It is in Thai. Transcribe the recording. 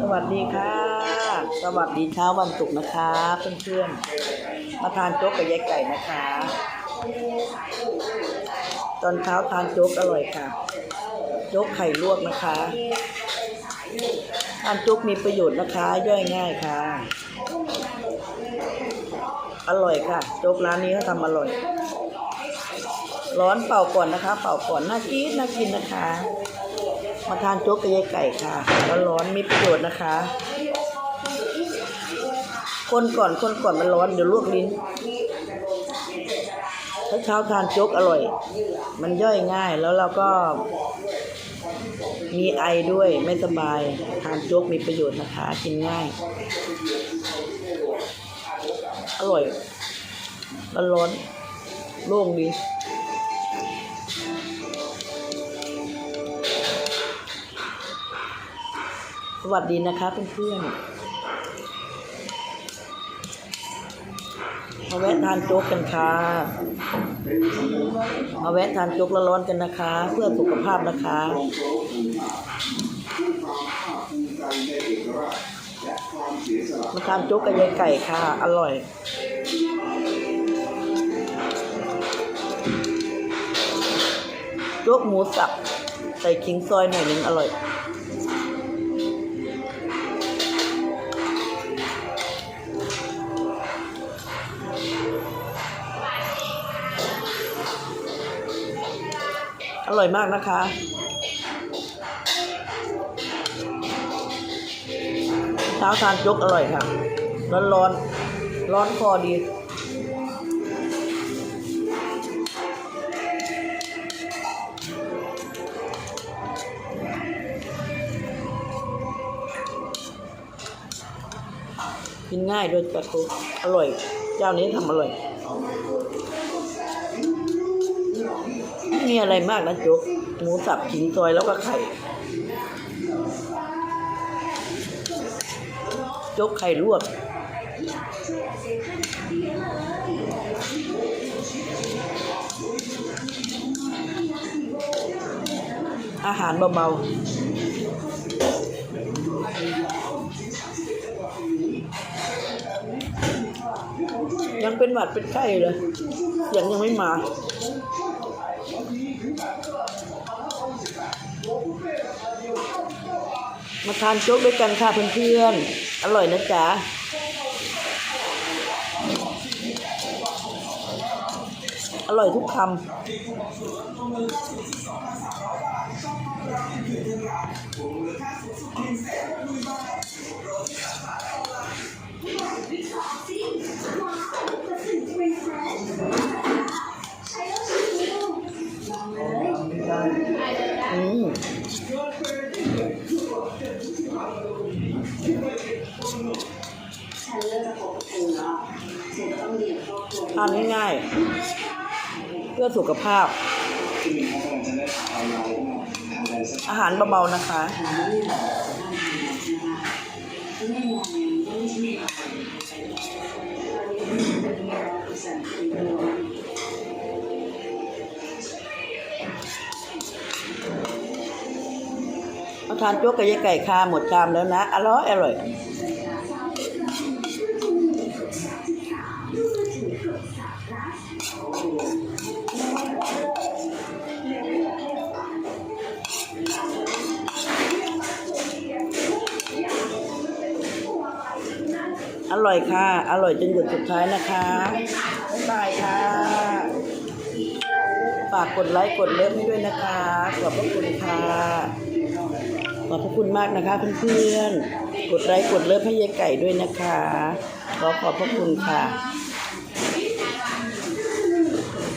สวัสดีค่ะ สวัสดีเช้าวันศุกร์นะคะเพื่อนๆมาทานโจ๊กกับยายไก่นะคะ ตอนเช้าทานโจ๊กอร่อยค่ะ โจ๊กไข่ลวกนะคะทานโจ๊กมีประโยชน์นะคะ ย่อยง่ายค่ะ อร่อยค่ะ โจ๊กร้านนี้เขาทำอร่อย ร้อนเป่าก่อนนะคะ เป่าก่อนน่ากินน่ากินนะคะ มาทานโจ๊กกับยายไก่ค่ะ ร้อนๆมีประโยชน์นะคะ คนก่อนคนก่อนมันร้อนเดี๋ยวลวกลิ้นถ้าเช้าทานโจ๊กอร่อย มันย่อยง่ายแล้วเราก็ มีไอด้วยไม่สบาย ทานโจ๊กมีประโยชน์นะคะ กินง่าย อร่อยร้อนๆโล่งดี สวัสดีนะคะเพื่อนๆมาแวะทานโจ๊กกันค่ะมาแวะทานโจ๊กร้อนๆกันนะคะ เพื่อสุขภาพนะคะมาทานโจ๊กกับยายไก่ค่ะ อร่อยโจ๊กหมูสับใส่ขิงซอยหน่อยหนึงอร่อย อร่อยมากนะคะ เช้าทานยกอร่อยค่ะ ร้อนร้อนๆร้อนคอดีกินง่ายด้วยปลาทูอร่อย เจ้านี้ทำอร่อย ม่มีอะไรมากนะโจ๊กหมูสับขิงซอยแล้วก็ไข่จ๊กไข่ลวกอาหารเบาๆ ยังเป็นหวัดเป็นไข้เลยเสียงยังไม่มา มาทานโจ๊กด้วยกันค่ะเพื่อนๆ อร่อยนะจ๊ะอร่อยทุกคำ ทานง่ายๆ เพื่อสุขภาพ อาหารเบาๆนะคะ มาทานโจ๊กกับยายไก่ค่ะหมดชามแล้วนะ อร่อยอร่อยอร่อยค่ะ อร่อยจนหยดสุดท้ายนะคะ บ๊ายบายค่ะ ฝากกดไลค์ กดเลิฟให้ด้วยนะคะ ขอบพระคุณค่ะ ขอบพระคุณมากนะคะเพื่อนๆกดไลค์กดเลิฟให้ยายไก่ด้วยนะคะ ขอขอบพระคุณค่ะ